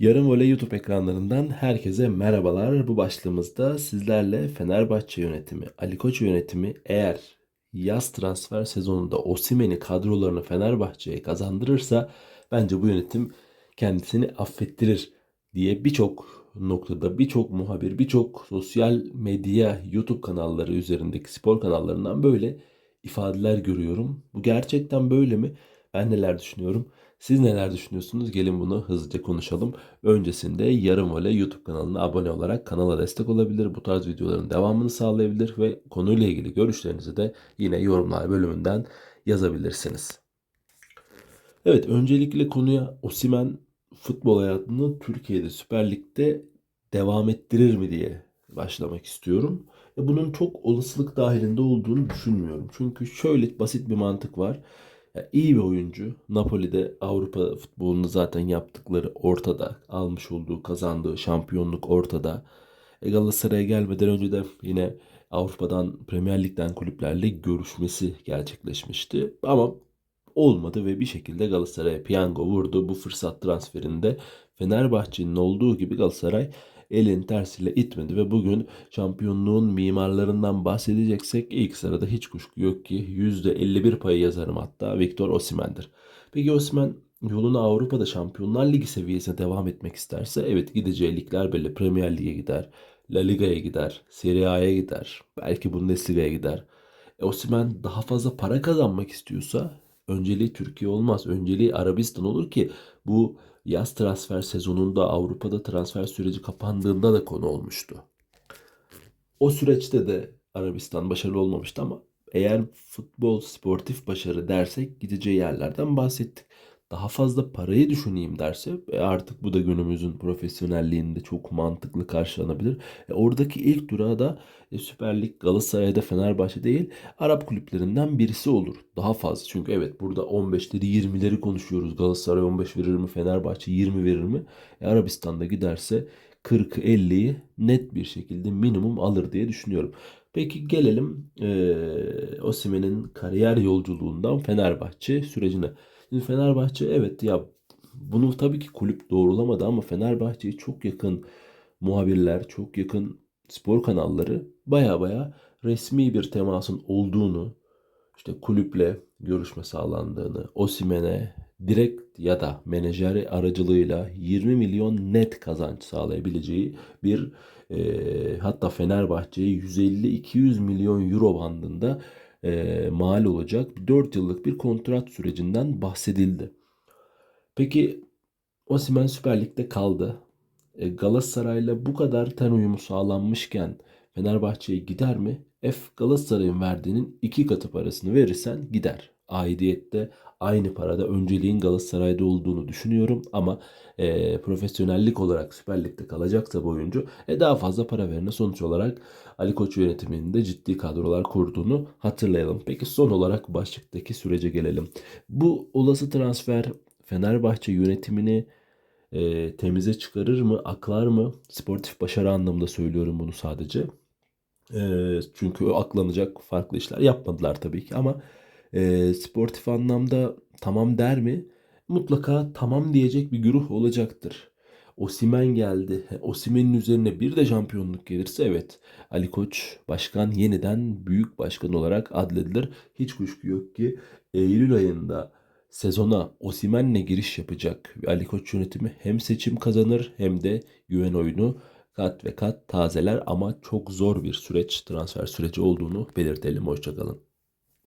Yarım Voley YouTube ekranlarından herkese merhabalar. Bu başlığımızda sizlerle Fenerbahçe yönetimi, Ali Koç yönetimi eğer yaz transfer sezonunda Osimhen'i kadrolarını Fenerbahçe'ye kazandırırsa bence bu yönetim kendisini affettirir diye birçok noktada birçok muhabir, birçok sosyal medya YouTube kanalları üzerindeki spor kanallarından böyle ifadeler görüyorum. Bu gerçekten böyle mi? Ben neler düşünüyorum? Siz neler düşünüyorsunuz? Gelin bunu hızlıca konuşalım. Öncesinde Yarım Voley YouTube kanalına abone olarak kanala destek olabilir. Bu tarz videoların devamını sağlayabilir ve konuyla ilgili görüşlerinizi de yine yorumlar bölümünden yazabilirsiniz. Evet, öncelikle konuya Osimhen futbol hayatını Türkiye'de Süper Lig'de devam ettirir mi diye başlamak istiyorum. E bunun çok olasılık dahilinde olduğunu düşünmüyorum. Çünkü şöyle basit bir mantık var. Ya iyi bir oyuncu. Napoli'de Avrupa futbolunu zaten yaptıkları ortada. Almış olduğu, kazandığı şampiyonluk ortada. E Galatasaray'a gelmeden önce de yine Avrupa'dan, Premier Lig'den kulüplerle görüşmesi gerçekleşmişti. Ama olmadı ve bir şekilde Galatasaray'a piyango vurdu. Bu fırsat transferinde Fenerbahçe'nin olduğu gibi Galatasaray elin tersiyle itmedi ve bugün şampiyonluğun mimarlarından bahsedeceksek ilk sırada hiç kuşku yok ki %51 payı yazarım hatta Victor Osimhen'dir. Peki Osimhen yolunu Avrupa'da Şampiyonlar Ligi seviyesine devam etmek isterse evet gideceği ligler belli. Premier Lig'e gider, La Liga'ya gider, Serie A'ya gider, belki Bundesliga'ya gider. E, Osimhen daha fazla para kazanmak istiyorsa önceliği Türkiye olmaz. Önceliği Arabistan olur ki bu yaz transfer sezonunda Avrupa'da transfer süreci kapandığında da konu olmuştu. O süreçte de Arabistan başarılı olmamıştı ama eğer futbol sportif başarı dersek gideceği yerlerden bahsettik. Daha fazla parayı düşüneyim derse e artık bu da günümüzün profesyonelliğinde çok mantıklı karşılanabilir. E oradaki ilk durağı da e, Süper Lig Galatasaray'da Fenerbahçe değil Arap kulüplerinden birisi olur. Daha fazla çünkü evet burada 15'leri 20'leri konuşuyoruz. Galatasaray 15 verir mi Fenerbahçe 20 verir mi? E, Arabistan'da giderse 40'ı 50'yi net bir şekilde minimum alır diye düşünüyorum. Peki gelelim e, Osimhen'in kariyer yolculuğundan Fenerbahçe sürecine. Fenerbahçe evet ya bunu tabii ki kulüp doğrulamadı ama Fenerbahçe'ye çok yakın muhabirler, çok yakın spor kanalları baya baya resmi bir temasın olduğunu, işte kulüple görüşme sağlandığını, Osimhen'e direkt ya da menajeri aracılığıyla 20 milyon net kazanç sağlayabileceği bir e, hatta Fenerbahçe'ye 150-200 milyon euro bandında e, mal olacak 4 yıllık bir kontrat sürecinden bahsedildi. Peki Osimhen Süper Lig'de kaldı. E, Galatasaray'la bu kadar ten uyumu sağlanmışken Fenerbahçe'ye gider mi? F Galatasaray'ın verdiğinin iki katı parasını verirsen gider. Aidiyette aynı parada önceliğin Galatasaray'da olduğunu düşünüyorum ama e, profesyonellik olarak Süper Lig'de kalacaksa bu oyuncu e, daha fazla para verene sonuç olarak Ali Koç yönetiminin de ciddi kadrolar kurduğunu hatırlayalım. Peki son olarak başlıktaki sürece gelelim. Bu olası transfer Fenerbahçe yönetimini e, temize çıkarır mı, aklar mı? Sportif başarı anlamında söylüyorum bunu sadece. E, çünkü aklanacak farklı işler yapmadılar tabii ki ama e, sportif anlamda tamam der mi? Mutlaka tamam diyecek bir güruh olacaktır. Osimen geldi. Osimen'in üzerine bir de şampiyonluk gelirse evet Ali Koç başkan yeniden büyük başkan olarak adledilir. Hiç kuşku yok ki Eylül ayında sezona Osimen'le giriş yapacak Ali Koç yönetimi hem seçim kazanır hem de güven oyunu kat ve kat tazeler ama çok zor bir süreç transfer süreci olduğunu belirtelim. Hoşçakalın.